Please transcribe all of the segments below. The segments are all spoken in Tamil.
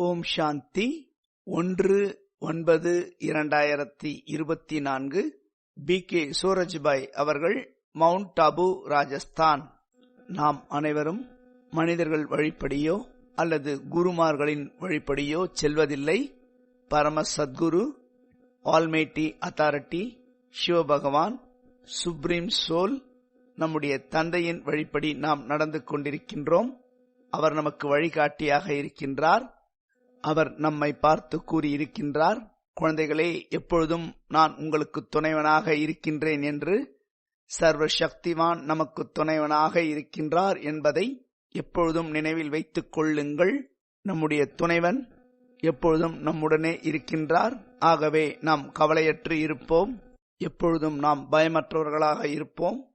ஓம் சாந்தி. ஒன்று ஒன்பது இரண்டாயிரத்தி இருபத்தி நான்கு பி. கே. சூரஜ்பாய் அவர்கள் மவுண்ட் அபு ராஜஸ்தான். நாம் அனைவரும் மனிதர்கள் வழிப்படியோ அல்லது குருமார்களின் வழிப்படியோ செல்வதில்லை. பரம Sadhguru ultimate authority Shivabhagavan supreme soul நம்முடைய தந்தையின் வழிப்படி நாம் நடந்து கொண்டிருக்கின்றோம். அவர் நமக்கு வழிகாட்டியாக இருக்கின்றார். அவர் நம்மை பார்த்து கூறியிருக்கின்றார் குழந்தைகளே எப்பொழுதும் நான் உங்களுக்கு துணைவனாக இருக்கின்றேன் என்று சர்வ சக்திவான் நமக்கு துணைவனாக இருக்கின்றார் என்பதை எப்பொழுதும் நினைவில் வைத்துக் கொள்ளுங்கள். நம்முடைய துணைவன் எப்பொழுதும் நம்முடனே இருக்கின்றார். ஆகவே நாம் கவலையற்று இருப்போம். எப்பொழுதும் நாம் பயமற்றவர்களாக இருப்போம்.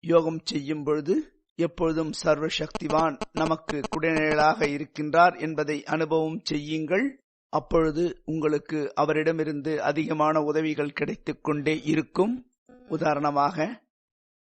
யோகம் செய்யும் பொழுது எப்பொழுதும் சர்வ சக்திவான் நமக்கு குடைநிழலாக இருக்கின்றார் என்பதை அனுபவம் செய்யுங்கள். அப்பொழுது உங்களுக்கு அவரிடமிருந்து அதிகமான உதவிகள் கிடைத்துக் கொண்டே இருக்கும். உதாரணமாக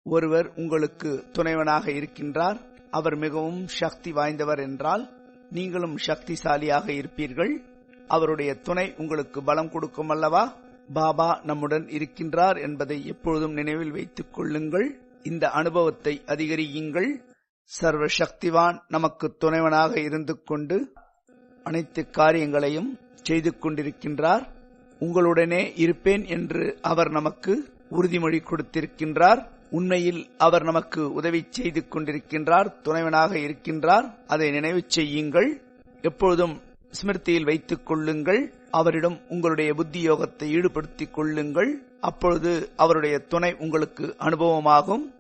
ஒருவர் உங்களுக்கு துணைவனாக இருக்கின்றார். அவர் மிகவும் சக்தி வாய்ந்தவர் என்றால் நீங்களும் சக்திசாலியாக இருப்பீர்கள். அவருடைய துணை உங்களுக்கு பலம் கொடுக்கும் அல்லவா? பாபா நம்முடன் இருக்கின்றார் என்பதை எப்பொழுதும் நினைவில் வைத்துக் கொள்ளுங்கள். இந்த அனுபவத்தை அதிகரியுங்கள். சர்வ சக்திவான் நமக்கு துணைவனாக இருந்து கொண்டு அனைத்து காரியங்களையும் செய்து கொண்டிருக்கின்றார். உங்களுடனே இருப்பேன் என்று அவர் நமக்கு உறுதிமொழி கொடுத்திருக்கின்றார். உண்மையில் அவர் நமக்கு உதவி செய்து கொண்டிருக்கின்றார் துணைவனாக இருக்கின்றார். அதை நினைவு செய்யுங்கள். எப்பொழுதும் ஸ்மிருதியில் வைத்துக் கொள்ளுங்கள். அவரிடம் உங்களுடைய புத்தி யோகத்தை ஈடுபடுத்திக் கொள்ளுங்கள். அப்பொழுது அவருடைய துணை உங்களுக்கு அனுபவமாகும்.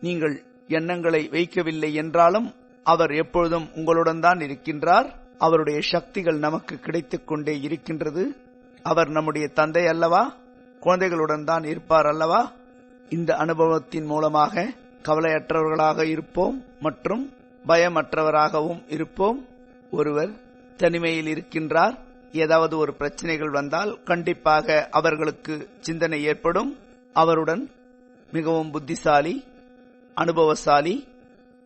நீங்கள் எண்ணங்களை வைக்கவில்லை என்றாலும் அவர் எப்பொழுதும் உங்களுடன் தான் இருக்கின்றார். அவருடைய சக்திகள் நமக்கு கிடைத்துக் கொண்டே இருக்கின்றது. அவர் நம்முடைய தந்தை அல்லவா? குழந்தைகளுடன் தான் இருப்பார் அல்லவா? இந்த அனுபவத்தின் மூலமாக கவலையற்றவர்களாக இருப்போம் மற்றும் பயமற்றவராகவும் இருப்போம். ஒருவர் தனிமையில் இருக்கின்றார். ஏதாவது ஒரு பிரச்சனைகள் வந்தால் கண்டிப்பாக அவர்களுக்கு சிந்தனை ஏற்படும். அவருடன் மிகவும் புத்திசாலி அனுபவசாலி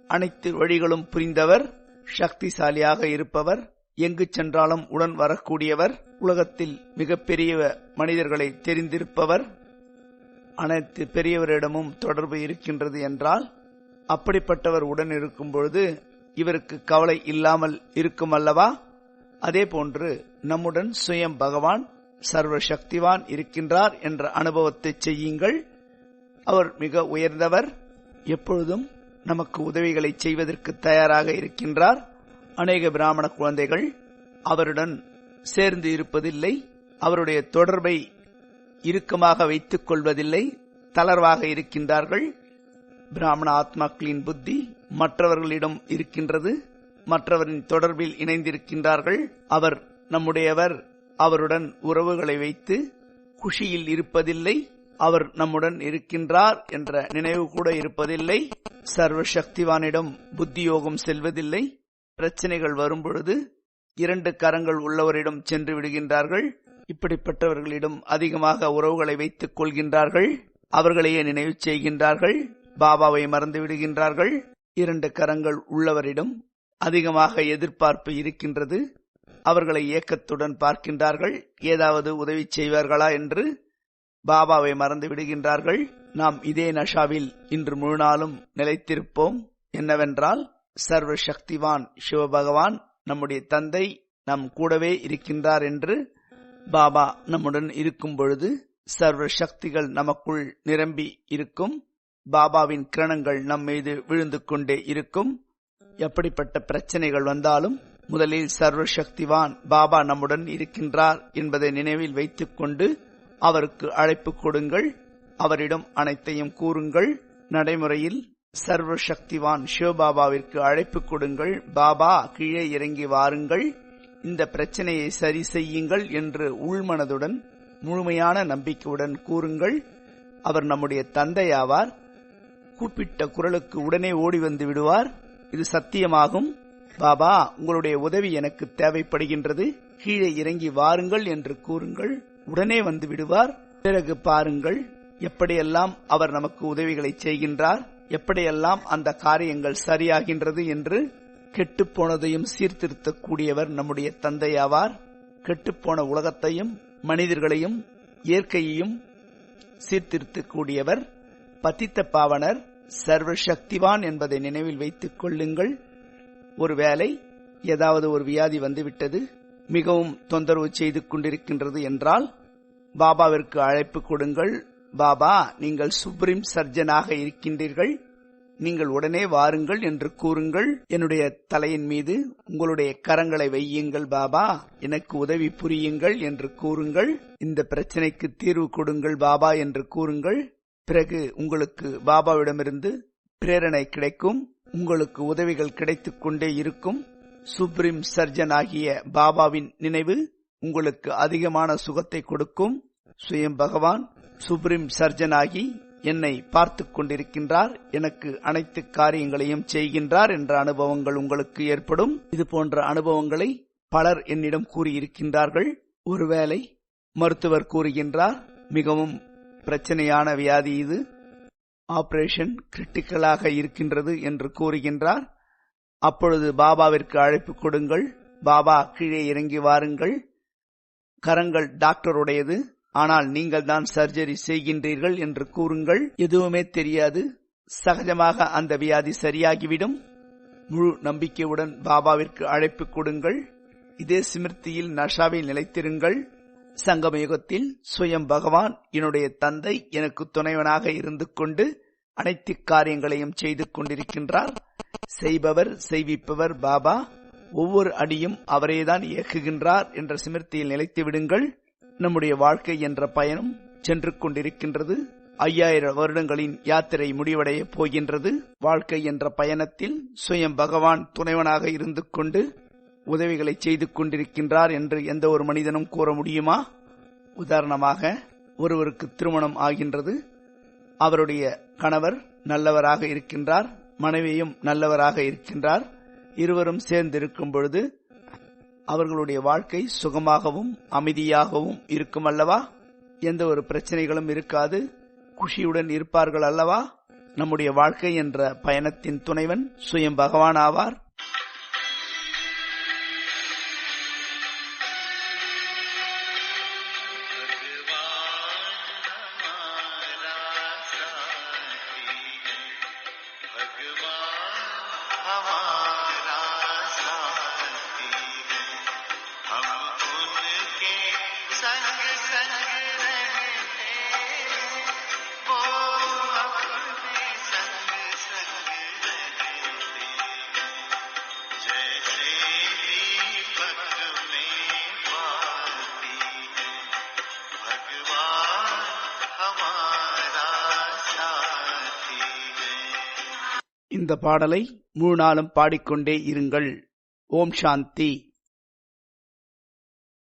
அனைத்து வழிகளும் புரிந்தவர் சக்திசாலியாக இருப்பவர் எங்கு சென்றாலும் உடன் வரக்கூடியவர் உலகத்தில் மிகப்பெரிய மனிதர்களை தெரிந்திருப்பவர் அனைத்து பெரியவரிடமும் தொடர்பு இருக்கின்றது என்றால் அப்படிப்பட்டவர் உடன் இருக்கும் பொழுது இவருக்கு கவலை இல்லாமல் இருக்கும் அல்லவா? அதே போன்று நம்முடன் சுயம் பகவான் சர்வ சக்திவான் இருக்கின்றார் என்ற அனுபவத்தை செய்யுங்கள். அவர் மிக உயர்ந்தவர் எப்பொழுதும் நமக்கு உதவிகளை செய்வதற்கு தயாராக இருக்கின்றார். அநேக பிராமண குழந்தைகள் அவருடன் சேர்ந்து இருப்பதில்லை அவருடைய தொடர்பை இறுக்கமாக வைத்துக் கொள்வதில்லை தளர்வாக இருக்கின்றார்கள். பிராமண ஆத்மாக்களின் புத்தி மற்றவர்களிடம் இருக்கின்றது மற்றவரின் தொடர்பில் இணைந்திருக்கின்றார்கள். அவர் நம்முடையவர் அவருடன் உறவுகளை வைத்து குஷியில் இருப்பதில்லை அவர் நம்முடன் இருக்கின்றார் என்ற நினைவு கூட இருப்பதில்லை. சர்வ சக்திவானிடம் புத்தியோகம் செல்வதில்லை. பிரச்சனைகள் வரும்பொழுது இரண்டு கரங்கள் உள்ளவரிடம் சென்று விடுகின்றார்கள். இப்படிப்பட்டவர்களிடம் அதிகமாக உறவுகளை வைத்துக் கொள்கின்றார்கள். அவர்களையே நினைவு செய்கின்றார்கள். பாபாவை மறந்து விடுகின்றார்கள். இரண்டு கரங்கள் உள்ளவரிடம் அதிகமாக எதிர்பார்ப்பு இருக்கின்றது. அவர்களை ஏக்கத்துடன் பார்க்கின்றார்கள். ஏதாவது உதவி செய்வார்களா என்று பாபாவை மறந்து விடுகின்றார்கள். நாம் இதே நஷாவில் இன்று முழு நாளும் நிலைத்திருப்போம். என்னவென்றால் சர்வ சக்திவான் சிவபகவான் நம்முடைய தந்தை நம் கூடவே இருக்கின்றார் என்று பாபா நம்முடன் இருக்கும் பொழுது சர்வ சக்திகள் நமக்குள் நிரம்பி இருக்கும். பாபாவின் கிரணங்கள் நம் மீது விழுந்து கொண்டே இருக்கும். எப்படிப்பட்ட பிரச்சனைகள் வந்தாலும் முதலில் சர்வ சக்திவான் பாபா நம்முடன் இருக்கின்றார் என்பதை நினைவில் வைத்துக் கொண்டு அவருக்கு அழைப்பு கொடுங்கள். அவரிடம் அனைத்தையும் கூறுங்கள். நடைமுறையில் சர்வ சக்திவான் சிவபாபாவிற்கு அழைப்பு கொடுங்கள். பாபா கீழே இறங்கி வாருங்கள். இந்த பிரச்சனையை சரி செய்யுங்கள் என்று உள்மனதுடன் முழுமையான நம்பிக்கையுடன் கூறுங்கள். அவர் நம்முடைய தந்தையாவார். கூப்பிட்ட குரலுக்கு உடனே ஓடி வந்து விடுவார். இது சத்தியமாகும். பாபா உங்களுடைய உதவி எனக்கு தேவைப்படுகின்றது. கீழே இறங்கி வாருங்கள் என்று கூறுங்கள். உடனே வந்து விடுவார். பிறகு பாருங்கள் எப்படியெல்லாம் அவர் நமக்கு உதவிகளை செய்கின்றார் எப்படியெல்லாம் அந்த காரியங்கள் சரியாகின்றது என்று கெட்டுப்போனதையும் சீர்திருத்தக்கூடியவர் நம்முடைய தந்தையாவார். கெட்டுப்போன உலகத்தையும் மனிதர்களையும் இயற்கையையும் சீர்திருத்தக்கூடியவர். பத்தித்த பாவனர் சர்வ சக்திவான் என்பதை நினைவில் வைத்துக் கொள்ளுங்கள். ஒருவேளை ஏதாவது ஒரு வியாதி வந்துவிட்டது மிகவும் தொந்தரவு செய்து கொண்டிருக்கின்றது என்றால் பாபாவிற்கு அழைப்பு கொடுங்கள். பாபா நீங்கள் சுப்ரீம் சர்ஜனாக இருக்கின்றீர்கள். நீங்கள் உடனே வாருங்கள் என்று கூறுங்கள். என்னுடைய தலையின் மீது உங்களுடைய கரங்களை வையுங்கள் பாபா. எனக்கு உதவி புரியுங்கள் என்று கூறுங்கள். இந்த பிரச்சனைக்கு தீர்வு கொடுங்கள் பாபா என்று கூறுங்கள். பிறகு உங்களுக்கு பாபாவிடமிருந்து பிரேரணை கிடைக்கும். உங்களுக்கு உதவிகள் கிடைத்துக் கொண்டே இருக்கும். சுப்ரீம் சர்ஜன் ஆகிய பாபாவின் நினைவு உங்களுக்கு அதிகமான சுகத்தை கொடுக்கும். சுயம் பகவான் சுப்ரீம் சர்ஜன் ஆகி என்னை பார்த்து கொண்டிருக்கின்றார். எனக்கு அனைத்து காரியங்களையும் செய்கின்றார் என்ற அனுபவங்கள் உங்களுக்கு ஏற்படும். இது போன்ற அனுபவங்களை பலர் என்னிடம் கூறியிருக்கின்றார்கள். ஒருவேளை மருத்துவர் கூறுகின்றார் மிகவும் பிரச்சனையான வியாதி இது. ஆபரேஷன் கிரிட்டிக்கலாக இருக்கின்றது என்று கூறுகின்றார். அப்பொழுது பாபாவிற்கு அழைப்பு கொடுங்கள். பாபா கீழே இறங்கி வாருங்கள். கரங்கள் டாக்டருடையது. ஆனால் நீங்கள் தான் சர்ஜரி செய்கின்றீர்கள் என்று கூறுங்கள். எதுவுமே தெரியாது. சகஜமாக அந்த வியாதி சரியாகிவிடும். முழு நம்பிக்கையுடன் பாபாவிற்கு அழைப்பு கொடுங்கள். இதே சிமிர்த்தியில் நஷாவில் நிலைத்திருங்கள். சங்கம யுகத்தில் சுயம் பகவான் என்னுடைய தந்தை எனக்கு துணைவனாக இருந்து கொண்டு அனைத்து காரியங்களையும் செய்து கொண்டிருக்கின்றார். செய்பவர் செய்விப்பவர் பாபா. ஒவ்வொரு அடியும் அவரேதான் இயக்குகின்றார் என்ற சிமிர்த்தியில் நிலைத்து விடுங்கள். நம்முடைய வாழ்க்கை என்ற பயணம் சென்று கொண்டிருக்கின்றது. ஐயாயிரம் வருடங்களின் யாத்திரை முடிவடைய போகின்றது. வாழ்க்கை என்ற பயணத்தில் சுயம் பகவான் துணைவனாக இருந்து கொண்டு உதவிகளை செய்து கொண்டிருக்கின்றார் என்று எந்த ஒரு மனிதனும் கூற முடியுமா? உதாரணமாக ஒருவருக்கு திருமணம் ஆகின்றது. அவருடைய கணவர் நல்லவராக இருக்கின்றார். மனைவியும் நல்லவராக இருக்கின்றார். இருவரும் சேர்ந்திருக்கும் பொழுது அவர்களுடைய வாழ்க்கை சுகமாகவும் அமைதியாகவும் இருக்கும் அல்லவா? எந்த ஒரு பிரச்சனைகளும் இருக்காது. குஷியுடன் இருப்பார்கள் அல்லவா? நம்முடைய வாழ்க்கை என்ற பயணத்தின் துணைவன் சுயம் பகவான் ஆவார். இந்த பாடலை முழு நாளும் பாடிக்கொண்டே இருங்கள். ஓம் சாந்தி.